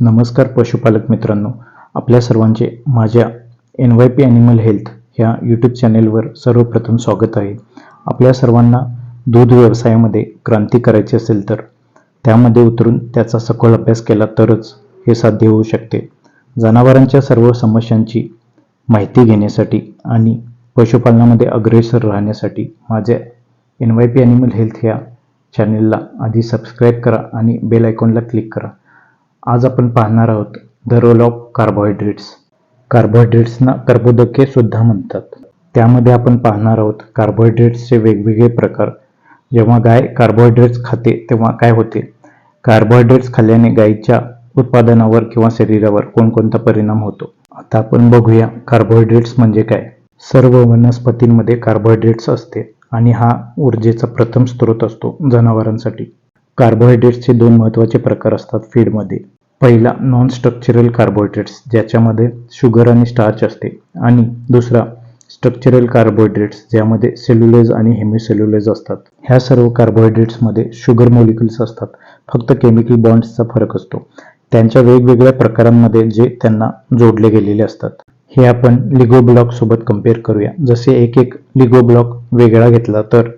नमस्कार पशुपालक मित्रांनो. आपल्या सर्वांचे माझ्या N Y P animal health ह्या यूट्यूब चॅनेलवर सर्वप्रथम स्वागत आहे. आपल्या सर्वांना दूध व्यवसायामध्ये क्रांती करायची असेल तर त्यामध्ये उतरून त्याचा सखोल अभ्यास केला तरच हे साध्य होऊ शकते. जनावरांच्या सर्व समस्यांची माहिती घेण्यासाठी आणि पशुपालनामध्ये अग्रेसर राहण्यासाठी माझ्या N Y P animal health ह्या चॅनेलला आधी सबस्क्राईब करा आणि बेल आयकॉनला क्लिक करा. आज आपण पाहणार आहोत द रोल ऑफ कार्बोहायड्रेट्स कार्बोहायड्रेट्सना कर्बोदके सुद्धा म्हणतात. त्यामध्ये आपण पाहणार आहोत कार्बोहायड्रेट्सचे वेगवेगळे प्रकार. जेव्हा गाय कार्बोहायड्रेट्स खाते तेव्हा काय होते? कार्बोहायड्रेट्स खाल्ल्याने गायीच्या उत्पादनावर किंवा शरीरावर कोणकोणता परिणाम होतो? आता आपण बघूया कार्बोहायड्रेट्स म्हणजे काय. सर्व वनस्पतींमध्ये कार्बोहायड्रेट्स असते आणि हा ऊर्जेचा प्रथम स्रोत असतो जनावरांसाठी. कार्बोहायड्रेट्सचे दोन महत्त्वाचे प्रकार असतात फीडमध्ये. पहिला नॉन स्ट्रक्चरल कार्बोहायड्रेट्स ज्याच्यामध्ये शुगर आणि स्टार्च असते. आणि दुसरा स्ट्रक्चरल कार्बोहायड्रेट्स ज्यामध्ये सेल्युलेज आणि हेमिसेल्युलेज असतात. ह्या सर्व कार्बोहायड्रेट्समध्ये शुगर मोलिक्युल्स असतात. फक्त केमिकल बॉन्ड्सचा फरक असतो. त्यांच्या वेगवेगळ्या प्रकारांमध्ये जे त्यांना जोडले गेलेले असतात. हे आपण लिगो ब्लॉक सोबत कंपेअर करूया. जसे एक एक लिगो ब्लॉक वेगळा घेतला तर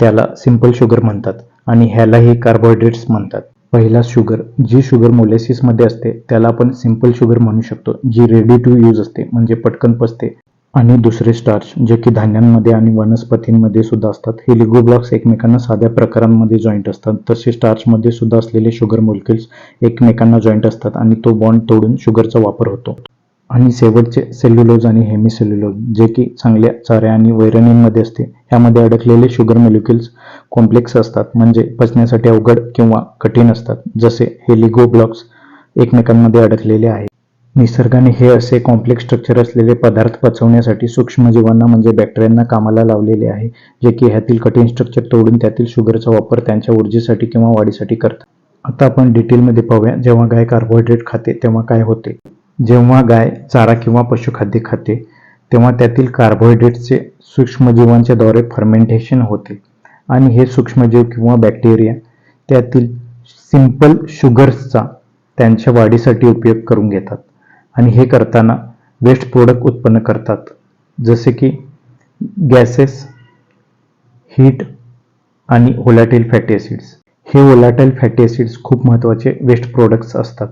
त्याला सिंपल शुगर म्हणतात. आणि ह्यालाही कार्बोहायड्रेट्स म्हणतात. पहिला शुगर जी शुगर मोलेसिसमध्ये असते त्याला आपण सिंपल शुगर म्हणू शकतो जी रेडी टू यूज असते म्हणजे पटकन पसते आणि दुसरे स्टार्च जे की धान्यांमध्ये आणि वनस्पतींमध्ये सुद्धा असतात हे लिगो ब्लॉक्स एकमेकांना साध्या प्रकारांमध्ये जॉईंट असतात. तसे स्टार्चमध्ये सुद्धा असलेले शुगर मोलिक्युल्स एकमेकांना जॉईंट असतात आणि तो बॉन्ड तोडून शुगरचा वापर होतो. आणि शेवटचे सेल्युलोज आणि हेमिसेल्युलोज जे की चांगल्या चाऱ्या आणि वैरणींमध्ये असते. ह्यामध्ये अडकलेले शुगर मोलिक्युल्स कॉम्प्लेक्स असतात. म्हणजे पचण्यासाठी अवघड किंवा कठीण असतात. जसे हे लिगो ब्लॉक्स एकमेकांमध्ये अडकलेले आहेत. निसर्गाने हे असे कॉम्प्लेक्स स्ट्रक्चर असलेले पदार्थ पचवण्यासाठी सूक्ष्मजीवांना म्हणजे बॅक्टेरियांना कामाला लावलेले आहे जे की ह्यातील कठीण स्ट्रक्चर तोडून त्यातील शुगरचा वापर त्यांच्या ऊर्जेसाठी किंवा वाढीसाठी करतात. आता आपण डिटेलमध्ये पाहूया. जेव्हा गाय कार्बोहायड्रेट खाते तेव्हा काय होते? जेव्हा गाय चारा किंवा पशुखाद्य खाते तेव्हा त्यातील कार्बोहायड्रेट्सचे सूक्ष्मजीवांच्या द्वारे फर्मेंटेशन होते. आणि हे सूक्ष्मजीव किंवा बॅक्टेरिया त्यातील सिंपल शुगर्सचा त्यांच्या वाढीसाठी उपयोग करून घेतात. आणि हे करताना वेस्ट प्रोडक्ट उत्पन्न करतात. जसे की गॅसेस हीट आणि ओलाटेल फॅटी ॲसिड्स हे ओलाटेल फॅटी ॲसिड्स खूप महत्त्वाचे वेस्ट प्रोडक्ट्स असतात.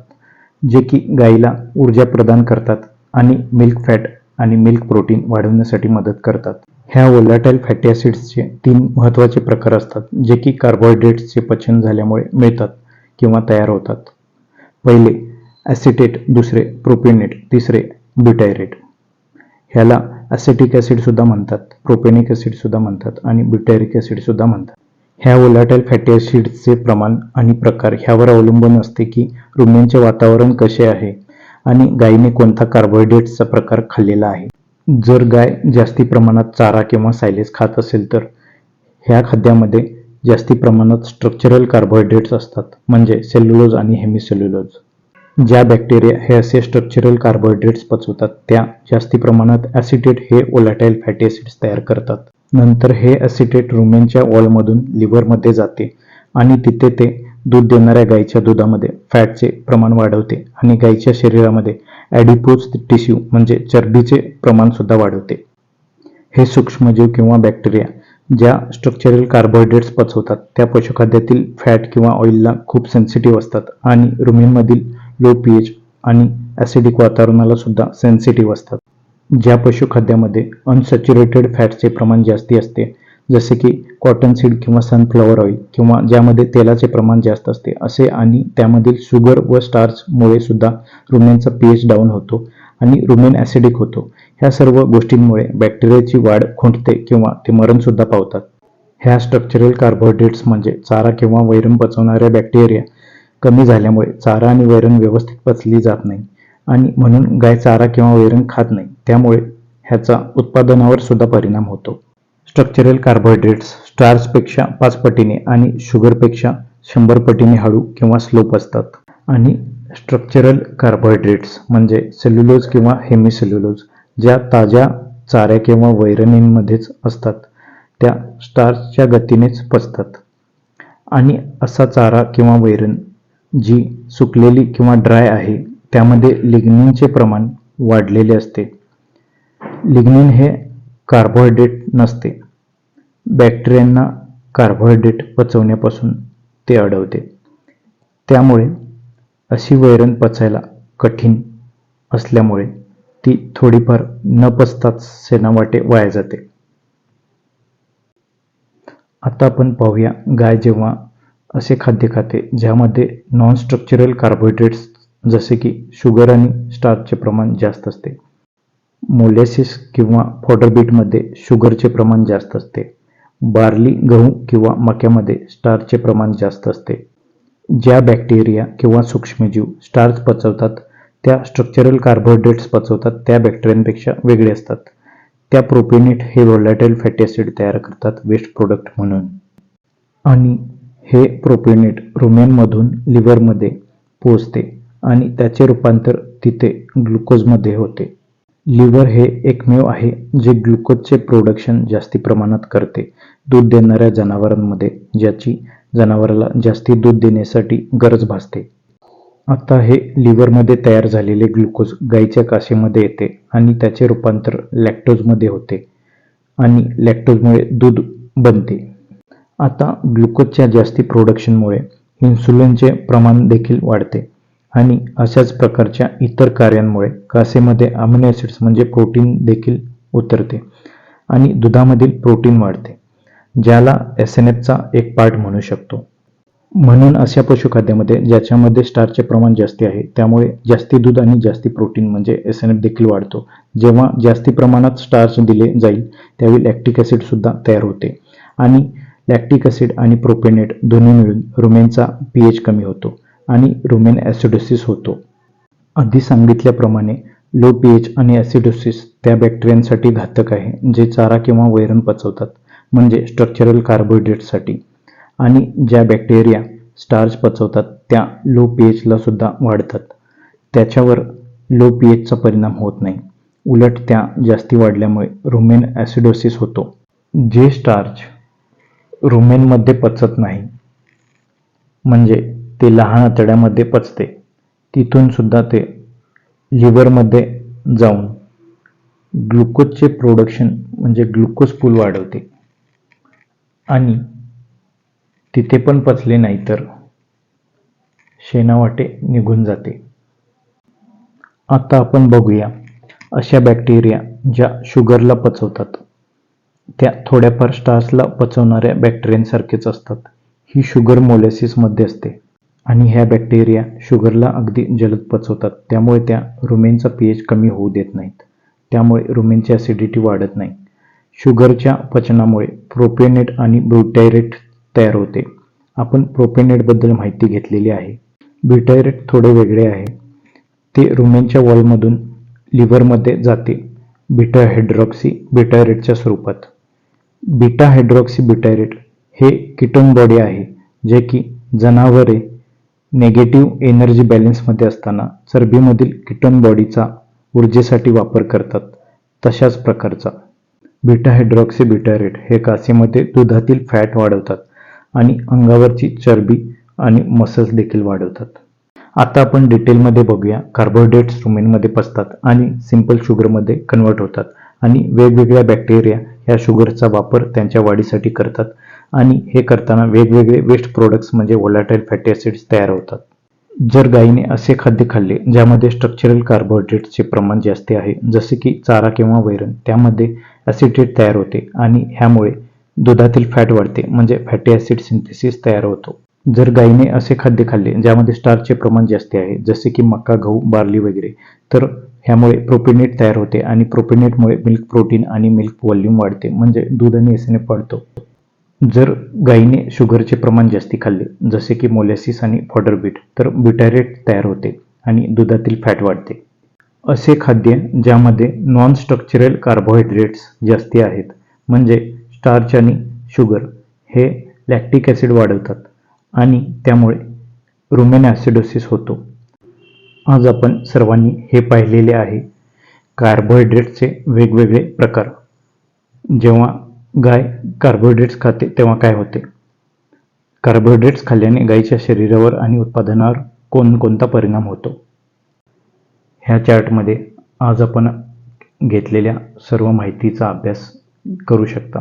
जे की गाईला ऊर्जा प्रदान करतात आणि मिल्क फॅट आणि मिल्क प्रोटीन वाढवण्यासाठी मदत करतात. ह्या ओलाटाईल फॅटी ॲसिड्सचे तीन महत्त्वाचे प्रकार असतात जे की कार्बोहायड्रेट्सचे पचन झाल्यामुळे मिळतात किंवा तयार होतात. पहिले ॲसिटेट दुसरे प्रोपेनेट तिसरे ब्युटायरेट ह्याला ॲसिटिक ॲसिडसुद्धा म्हणतात प्रोपेनिक ॲसिडसुद्धा म्हणतात आणि ब्युटायरिक ॲसिडसुद्धा म्हणतात. ह्या ओलाटाईल फॅटी ॲसिडचे प्रमाण आणि प्रकार ह्यावर अवलंबून असते की रुमेनचे वातावरण कसे आहे आणि गायीने कोणता कार्बोहायड्रेट्सचा प्रकार खाल्लेला आहे. जर गाय जास्ती प्रमाणात चारा किंवा सायलेज खात असेल तर ह्या खाद्यामध्ये जास्ती प्रमाणात स्ट्रक्चरल कार्बोहायड्रेट्स असतात म्हणजे सेल्युलोज आणि हेमिसेल्युलोज. ज्या बॅक्टेरिया हे असे स्ट्रक्चरल कार्बोहायड्रेट्स पचवतात त्या जास्ती प्रमाणात ॲसिटेट हे ओलाटाईल फॅटी ॲसिड्स तयार करतात. नंतर हे ॲसिटेट रुमेनच्या वॉलमधून लिव्हरमध्ये जाते आणि तिथे ते दूध देणाऱ्या गायीच्या दुधामध्ये फॅटचे प्रमाण वाढवते आणि गायीच्या शरीरामध्ये ॲडिपोज टिश्यू म्हणजे चरबीचे प्रमाणसुद्धा वाढवते. हे सूक्ष्मजीव किंवा बॅक्टेरिया ज्या स्ट्रक्चरल कार्बोहायड्रेट्स पचवतात त्या पशुखाद्यातील फॅट किंवा ऑइलला खूप सेन्सिटिव्ह असतात आणि रुमेनमधील लो पी एच आणि ॲसिडिक वातावरणाला सुद्धा सेन्सिटिव्ह असतात. ज्या पशुखाद्यामध्ये अनसॅच्युरेटेड फॅटचे प्रमाण जास्ती असते जसे की कॉटन सीड किंवा सनफ्लॉवर ऑइल किंवा ज्यामध्ये तेलाचे प्रमाण जास्त असते असे आणि त्यामधील शुगर व स्टार्चमुळे सुद्धा रुमेनचा पी एच डाऊन होतो आणि रुमेन ॲसिडिक होतो. ह्या सर्व गोष्टींमुळे बॅक्टेरियाची वाढ खुंटते किंवा ते मरणसुद्धा पावतात. ह्या स्ट्रक्चरल कार्बोहायड्रेट्स म्हणजे चारा किंवा वैरण पचवणाऱ्या बॅक्टेरिया कमी झाल्यामुळे चारा आणि वैरण व्यवस्थित पचली जात नाही. आणि म्हणून गाय चारा किंवा वैरण खात नाही. त्यामुळे ह्याचा उत्पादनावर सुद्धा परिणाम होतो. स्ट्रक्चरल कार्बोहायड्रेट्स स्टार्सपेक्षा पाच पटीने आणि शुगरपेक्षा शंभर पटीने हळू किंवा स्लोप असतात. आणि स्ट्रक्चरल कार्बोहायड्रेट्स म्हणजे सेल्युलोज किंवा हेमिसेल्युलोज ज्या ताज्या चाऱ्या किंवा वैरणींमध्येच असतात. त्या स्टार्सच्या गतीनेच पचतात. आणि असा चारा किंवा वैरण जी सुकलेली किंवा ड्राय आहे त्यामध्ये लिग्निनचे प्रमाण वाढलेले असते. लिग्निन हे कार्बोहायड्रेट नसते. बॅक्टेरियांना कार्बोहायड्रेट पचवण्यापासून ते अडवते. त्यामुळे अशी वैरण पचायला कठीण असल्यामुळे ती थोडीफार न पचताच सेनावाटे वाया जाते. आता आपण पाहूया गाय जेव्हा असे खाद्य खाते ज्यामध्ये नॉन स्ट्रक्चरल कार्बोहायड्रेट्स जसे की शुगर आणि स्टार्चचे प्रमाण जास्त असते. मोलॅसिस किंवा फॉडरबीटमध्ये शुगरचे प्रमाण जास्त असते. बार्ली गहू किंवा मक्यामध्ये स्टार्चचे प्रमाण जास्त असते. ज्या बॅक्टेरिया किंवा सूक्ष्मजीव स्टार्च पचवतात त्या स्ट्रक्चरल कार्बोहायड्रेट्स पचवतात त्या बॅक्टेरियांपेक्षा वेगळे असतात. त्या प्रोपिनेट हे व्हॉलॅटाईल फॅटी ॲसिड तयार करतात वेस्ट प्रोडक्ट म्हणून. आणि हे प्रोपिनेट रुमेनमधून लिव्हरमध्ये पोचते आणि त्याचे रूपांतर तिथे ग्लुकोजमध्ये होते. लिव्हर हे एकमेव आहे जे ग्लुकोजचे प्रोडक्शन जास्ती प्रमाणात करते. दूध देणाऱ्या जनावरांमध्ये ज्याची जनावराला जास्ती दूध देण्यासाठी गरज भासते. आता हे लिव्हरमध्ये तयार झालेले ग्लुकोज गाईच्या कासेमध्ये येते आणि त्याचे रूपांतर लॅक्टोजमध्ये होते आणि लॅक्टोजमुळे दूध बनते. आता ग्लुकोजच्या जास्ती प्रोडक्शनमुळे इन्सुलिनचे प्रमाण देखील वाढते. आणि अशाच प्रकारच्या इतर कार्यांमुळे कासेमध्ये अमिनो ॲसिड्स म्हणजे प्रोटीन देखील उतरते आणि दुधामधील प्रोटीन वाढते ज्याला एस एन एफचा एक पार्ट म्हणू शकतो. म्हणून अशा पशुखाद्यामध्ये ज्याच्यामध्ये स्टारचे प्रमाण जास्ती आहे त्यामुळे जास्ती दूध आणि जास्ती प्रोटीन म्हणजे एस एन एफ देखील वाढतो. जेव्हा जास्ती प्रमाणात स्टार्च दिले जाईल त्यावेळी लॅक्टिक ॲसिडसुद्धा तयार होते. आणि लॅक्टिक ॲसिड आणि प्रोपेनेट दोन्ही मिळून रुमेनचा पी एच कमी होतो. आणि रुमेन ॲसिडोसिस होतो. आधी सांगितल्याप्रमाणे लो पी एच आणि ॲसिडोसिस त्या बॅक्टेरियांसाठी घातक आहे जे चारा किंवा वैरण पचवतात म्हणजे स्ट्रक्चरल कार्बोहायड्रेटसाठी आणि ज्या बॅक्टेरिया स्टार्च पचवतात त्या लो पी एचला सुद्धा वाढतात. त्याच्यावर लो पी एचचा परिणाम होत नाही. उलट त्या जास्ती वाढल्यामुळे रुमेन ॲसिडोसिस होतो. जे स्टार्च रुमेनमध्ये पचत नाही म्हणजे ते लहान आतड्यामध्ये पचते. तिथून सुद्धा ते लिव्हरमध्ये जाऊन ग्लुकोजचे प्रोडक्शन म्हणजे ग्लुकोज पूल वाढवते. आणि तिथे पण पचले नाही तर शेणावाटे निघून जाते. आता आपण बघूया अशा बॅक्टेरिया ज्या शुगरला पचवतात. त्या थोड्याफार स्टार्सला पचवणाऱ्या बॅक्टेरियांसारखेच असतात. ही शुगर मोलेसिसमध्ये असते. आणि ह्या बॅक्टेरिया शुगरला अगदी जलद पचवतात. त्यामुळे त्या रुमेनचा पी एच कमी होऊ देत नाहीत. त्यामुळे रुमेनची ॲसिडिटी वाढत नाही. शुगरच्या पचनामुळे प्रोपेनेट आणि ब्रुटायरेट तयार होते. आपण प्रोपेनेटबद्दल माहिती घेतलेली आहे. ब्युटायरेट थोडे वेगळे आहे. ते रुमेनच्या वॉलमधून लिव्हरमध्ये जाते. बिटा हायड्रॉक्सी ब्युटायरेटच्या स्वरूपात. बिटा हायड्रॉक्सी ब्युटायरेट हे किटोन बॉडी आहे जे की जनावरे नेगेटिव्ह एनर्जी बॅलेन्समध्ये असताना चरबीमधील किटोन बॉडीचा ऊर्जेसाठी वापर करतात. तशाच प्रकारचा बीटा हायड्रॉक्सी ब्युटायरेट हे कासेमध्ये दुधातील फॅट वाढवतात आणि अंगावरची चरबी आणि मसल्स देखील वाढवतात. आता आपण डिटेलमध्ये बघूया. कार्बोहायड्रेट्स रुमेनमध्ये पसतात आणि सिंपल शुगरमध्ये कन्वर्ट होतात आणि वेगवेगळ्या बॅक्टेरिया ह्या शुगरचा वापर त्यांच्या वाढीसाठी करतात. आणि हे करताना वेगवेगळे वेस्ट प्रोडक्ट्स म्हणजे वोलाटाईल फॅटी ॲसिड्स तयार होतात. जर गायीने असे खाद्य खाल्ले ज्यामध्ये स्ट्रक्चरल कार्बोहायड्रेट्सचे प्रमाण जास्त आहे जसे की चारा किंवा वैरण त्यामध्ये ॲसिडेट तयार होते आणि ह्यामुळे दुधातील फॅट वाढते म्हणजे फॅटी ॲसिड सिंथेसिस तयार होतो. जर गायीने असे खाद्य खाल्ले ज्यामध्ये स्टारचे प्रमाण जास्त आहे जसे की मका गहू बार्ली वगैरे तर ह्यामुळे प्रोपिनेट तयार होते आणि प्रोपिनेटमुळे मिल्क प्रोटीन आणि मिल्क व्हॉल्यूम वाढते म्हणजे दूध आणि एसने वाढतो. जर गायीने शुगरचे प्रमाण जास्ती खाल्ले जसे की मोलॅसिस आणि फॉडर बीट तर ब्युटॅरेट तयार होते आणि दुधातील फॅट वाढते. असे खाद्य ज्यामध्ये नॉन स्ट्रक्चरल कार्बोहायड्रेट्स जास्ती आहेत म्हणजे स्टार्च आणि शुगर हे लॅक्टिक ॲसिड वाढवतात आणि त्यामुळे रुमेन ॲसिडोसिस होतो. आज आपण सर्वांनी हे पाहिलेले आहे कार्बोहायड्रेट्सचे वेगवेगळे प्रकार. जेव्हा गाय कार्बोहायड्रेट्स खाते तेव्हा काय होते? कार्बोहायड्रेट्स खाल्ल्याने गायीच्या शरीरावर आणि उत्पादनावर कोणकोणता परिणाम होतो? ह्या चार्टमध्ये आज आपण घेतलेल्या सर्व माहितीचा अभ्यास करू शकता.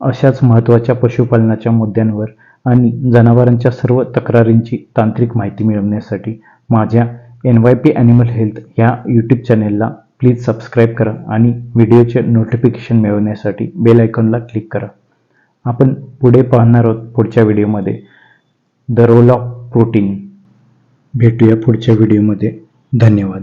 अशाच महत्त्वाच्या पशुपालनाच्या मुद्द्यांवर आणि जनावरांच्या सर्व तक्रारींची तांत्रिक माहिती मिळवण्यासाठी माझ्या N Y P animal health ह्या यूट्यूब चॅनेलला प्लीज सबस्क्राईब करा आणि व्हिडिओचे नोटिफिकेशन मिळवण्यासाठी बेल आयकॉनला क्लिक करा. आपण पुढे पाहणार आहोत पुढच्या व्हिडिओमध्ये. The role of protein. भेटूया पुढच्या व्हिडिओमध्ये. धन्यवाद.